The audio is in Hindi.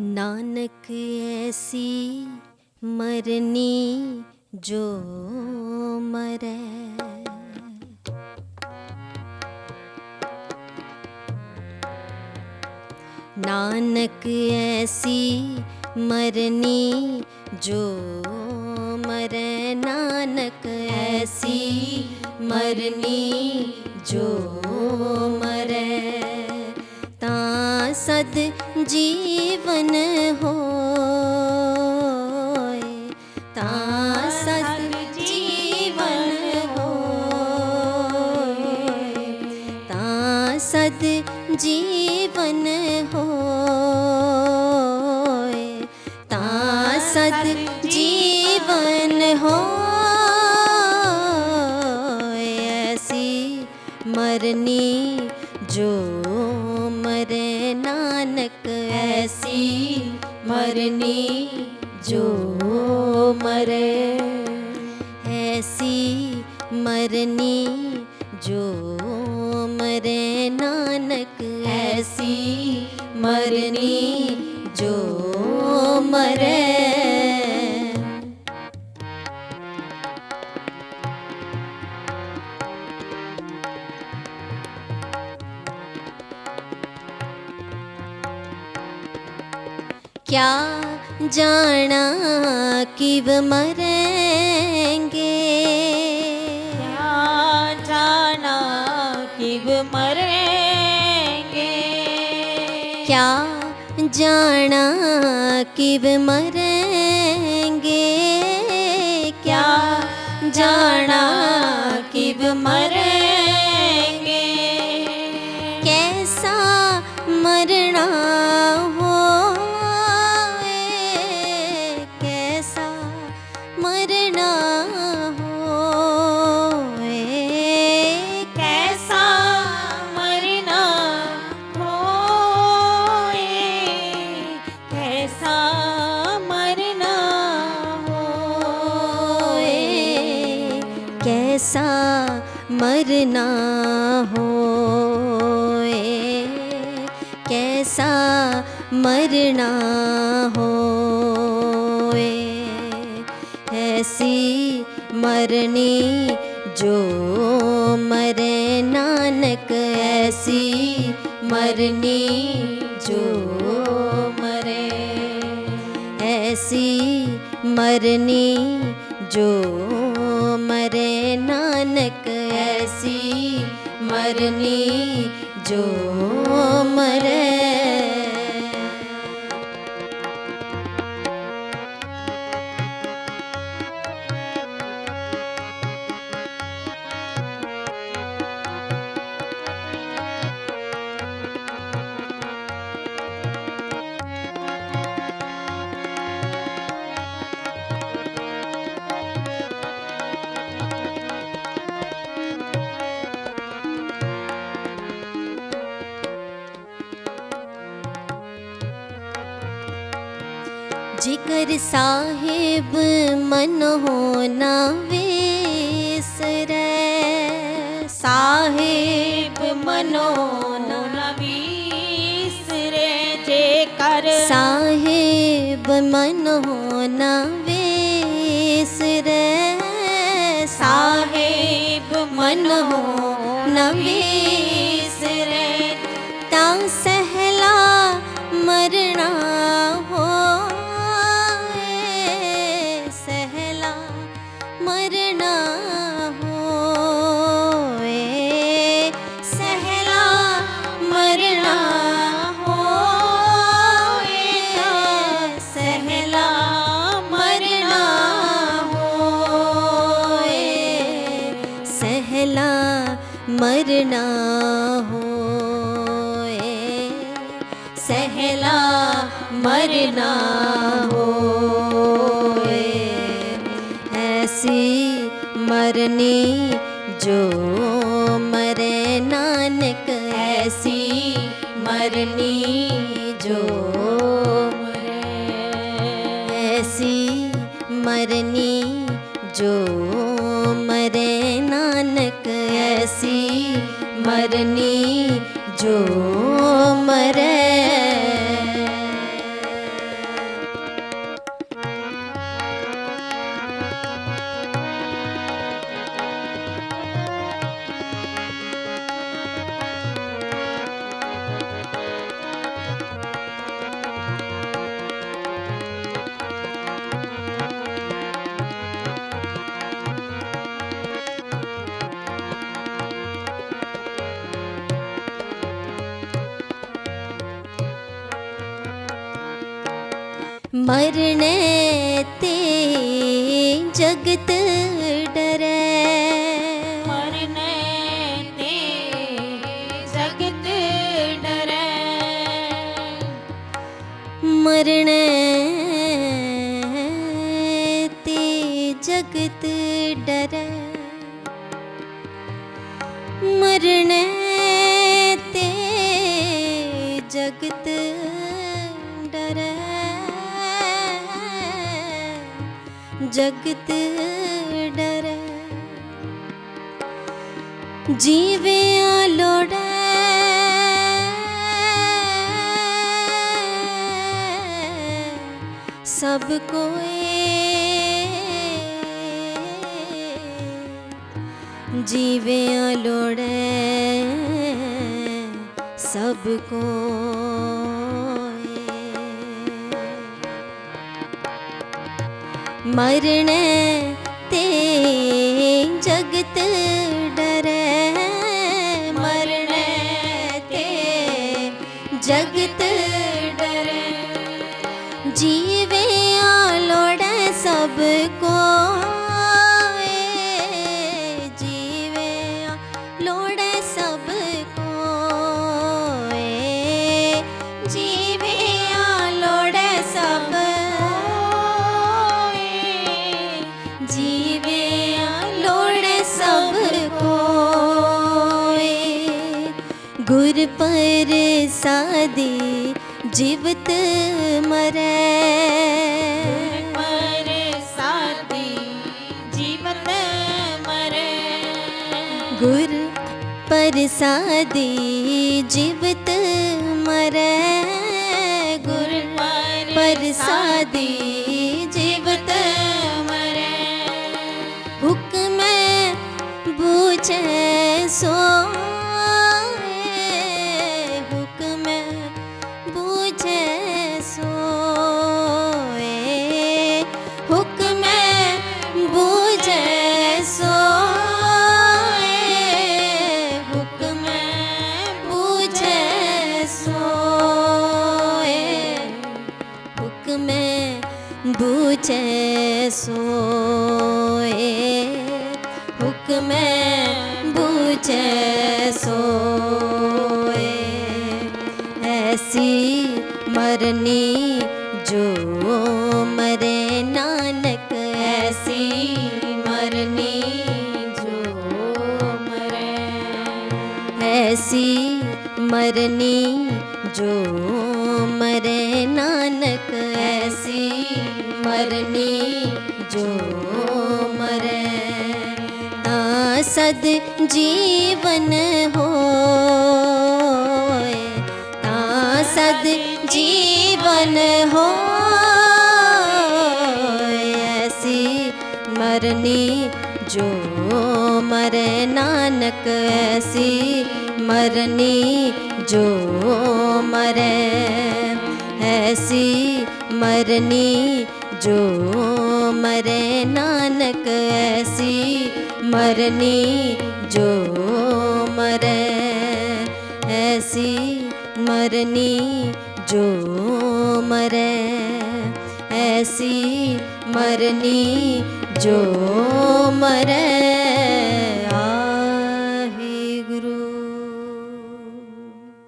नानक ऐसी मरनी जो मरे। नानक ऐसी मरनी जो मरे। नानक ऐसी मरनी जो मरे। जीवन हो जीवन हो ता सद जीवन हो ऐसी मरनी जो ऐसी मरनी जो मरे। ऐसी मरनी जो मरे नानक। ऐसी मरनी जो मरे। क्या जाना कि किब मरेंगे? क्या जाना कि किब मरेंगे? क्या जाना किब मरेंगे? क्या जाना मरेंगे? मरना हो कैसा मरना हो कैसा मरना हो कैसा मरना हो कैसा मरना हो ऐसी मरनी जो मरे नानक, ऐसी मरनी जो मरे। ऐसी मरनी जो मरे नानक, ऐसी मरनी जो ਹਰ ਸਾਹਿਬ ਮਨ ਹੋ ਨਾ ਵੇਸਰੈ। ਸਾਹਿਬ ਮਨ ਹੋ ਨਾ ਵੇਸਰੈ ਜੇ ਕਰ ਸਾਹਿਬ ਮਨ ਹੋ ਨਾ ਵੇਸਰੈ। ਸਾਹਿਬ ਮਨ ਹੋ ਨਾ ਵੇਸਰੈ सहला मरना हो ऐसी मरनी जो मरे नानक, ऐसी मरनी जो ऐसी मरनी जो मरे नानक, ऐसी मरनी जो मरणते जगत् जगत डरे। जीवे लोड़े सब कोई। जीवे सब मरने ते जीवे लोड़े सबको गुर पर सादी जीवत मरे पर साथी जीवत मरे गुर पर सादी जीवत मरे बूझे सो हुक्म बूझे सो हुक्म बूझे सो हुक्म बूझे सो हुक्म बूझे सोए। हुक्म बूझे सोए। ऐसी मरनी जो मरे नानक, ऐसी मरनी जो मरे। ऐसी मरनी जो मरे नानक, ऐसी मरनी जो सद जीवन हो सद जीवन हो ऐसी मरनी जो मरे नानक, ऐसी मरनी जो मरे। ऐसी मरनी जो मरे नानक, ऐसी मरनी जो मरे ऐसी मरनी जो मरे ऐसी मरनी जो मरे